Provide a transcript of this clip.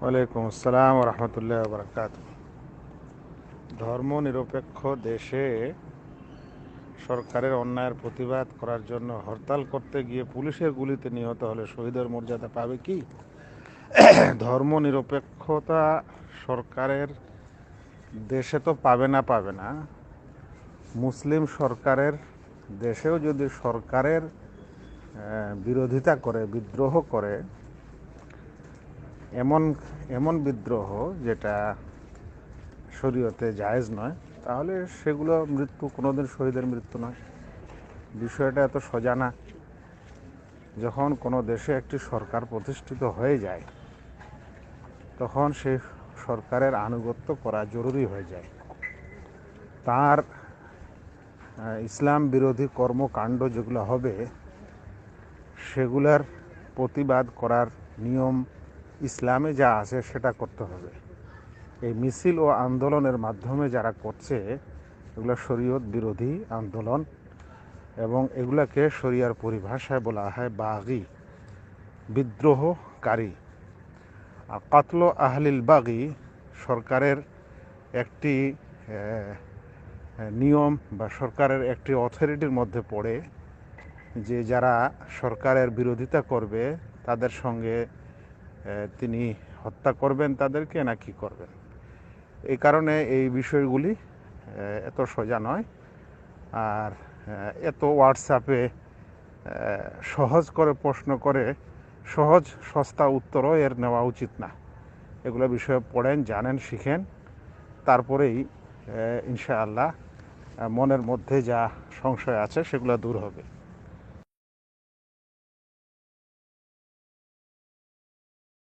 ওয়ালাইকুম আসসালাম রহমতুল্লাহ বরকাত ধর্ম নিরপেক্ষ দেশে সরকারের অন্যায়ের প্রতিবাদ করার জন্য হরতাল করতে গিয়ে পুলিশের গুলিতে নিহত হলে শহীদের মর্যাদা পাবে কি? ধর্ম নিরপেক্ষতা সরকারের দেশে তো পাবে না পাবে না। মুসলিম সরকারের দেশেও যদি সরকারের বিরোধিতা করে, বিদ্রোহ করে এমন এমন বিদ্রোহ যেটা শরীয়তে জায়েজ নয়, তাহলে সেগুলো মৃত্যু, কোনোদিন শহীদের মৃত্যু নয়। বিষয়টা এত সোজা না যখন কোনো দেশে একটি সরকার প্রতিষ্ঠিত হয়ে যায়, তখন সেই সরকারের আনুগত্য করা জরুরি হয়ে যায়। তার ইসলাম বিরোধী কর্মকাণ্ড যেগুলো হবে, সেগুলার প্রতিবাদ করার নিয়ম ইসলামে যা আছে সেটা করতে হবে। এই মিছিল ও আন্দোলনের মাধ্যমে যারা করছে, এগুলো শরীয়ত বিরোধী আন্দোলন এবং এগুলাকে শরিয়ার পরিভাষায় বলা হয় বাগি, বিদ্রোহকারী। আর কাতল আহলিল বাগি সরকারের একটি নিয়ম বা সরকারের একটি অথরিটির মধ্যে পড়ে যে যারা সরকারের বিরোধিতা করবে, তাদের সঙ্গে তিনি হত্যা করবেন তাদেরকে না কি করবেন? এই কারণে এই বিষয়গুলি এত সোজা নয়। আর এত হোয়াটসঅ্যাপে সহজ করে প্রশ্ন করে, সহজ, সস্তা উত্তরও এর নেওয়া উচিত না। এগুলো বিষয়ে পড়েন, জানেন, শিখেন। তারপরেই ইনশাআল্লাহ মনের মধ্যে যা সংশয় আছে সেগুলো দূর হবে।